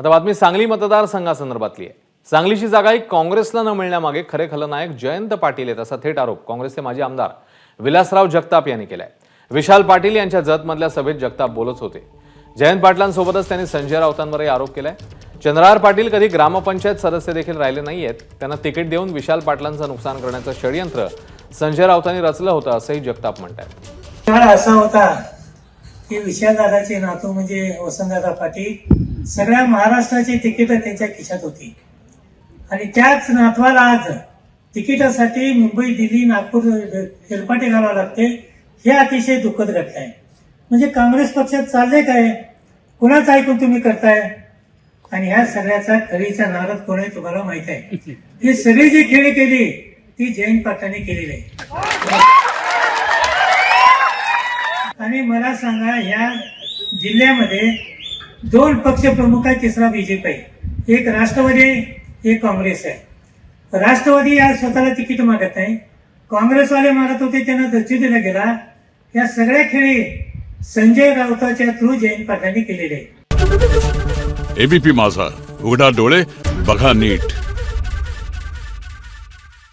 आता बातमी सांगली मतदारसंघासंदर्भातली आहे. सांगलीची जागा ही काँग्रेसला न मिळण्यामागे खरे खलनायक जयंत पाटील आहेत असा थेट आरोप काँग्रेसचे माजी आमदार विलासराव जगताप यांनी केलाय. विशाल पाटील यांच्या जतमधल्या सभेत जगताप बोलत होते. जयंत पाटलांसोबतच त्यांनी संजय राऊतांवरही आरोप केलाय. चंद्रार पाटील कधी ग्रामपंचायत सदस्य देखील राहिले नाही आहेत त्यांना तिकीट देऊन विशाल पाटलांचं नुकसान करण्याचं षडयंत्र संजय राऊतांनी रचलं होतं असंही जगताप म्हणतात काळ असा होता की विशालदादाचे नातू म्हणजे वसंतदादा पाटील सगळ्या महाराष्ट्राची तिकीट त्यांच्या खिशात होती. आणि त्याच नातवाला आज तिकिटासाठी मुंबई दिल्ली नागपूर हेलपाटे घालावं लागते हे अतिशय दुःखद घटना आहे. म्हणजे काँग्रेस पक्षात चालले काय? कुणाचं ऐकून तुम्ही करताय? आणि ह्या सगळ्याचा खरीचा नारद कोण आहे तुम्हाला माहीत आहे. ही सगळी जी खेळी केली ती जयंत पाटलांनी केलेली आहे. आणि मला सांगा ह्या जिल्ह्यामध्ये दोन पक्ष प्रमुख आहेत तिसरा बीजेपी आहे. एक राष्ट्रवादी आहे एक काँग्रेस आहे. राष्ट्रवादी आज स्वतःला तिकीट मागत नाही. काँग्रेसवाले मागत होते त्यांना दर्जी दिला गेला. या सगळ्या खेळी संजय राऊताच्या थ्रू जयंत पाटलांनी केलेले आहे एबीपी माझा. उघडा डोळे बघा नीट.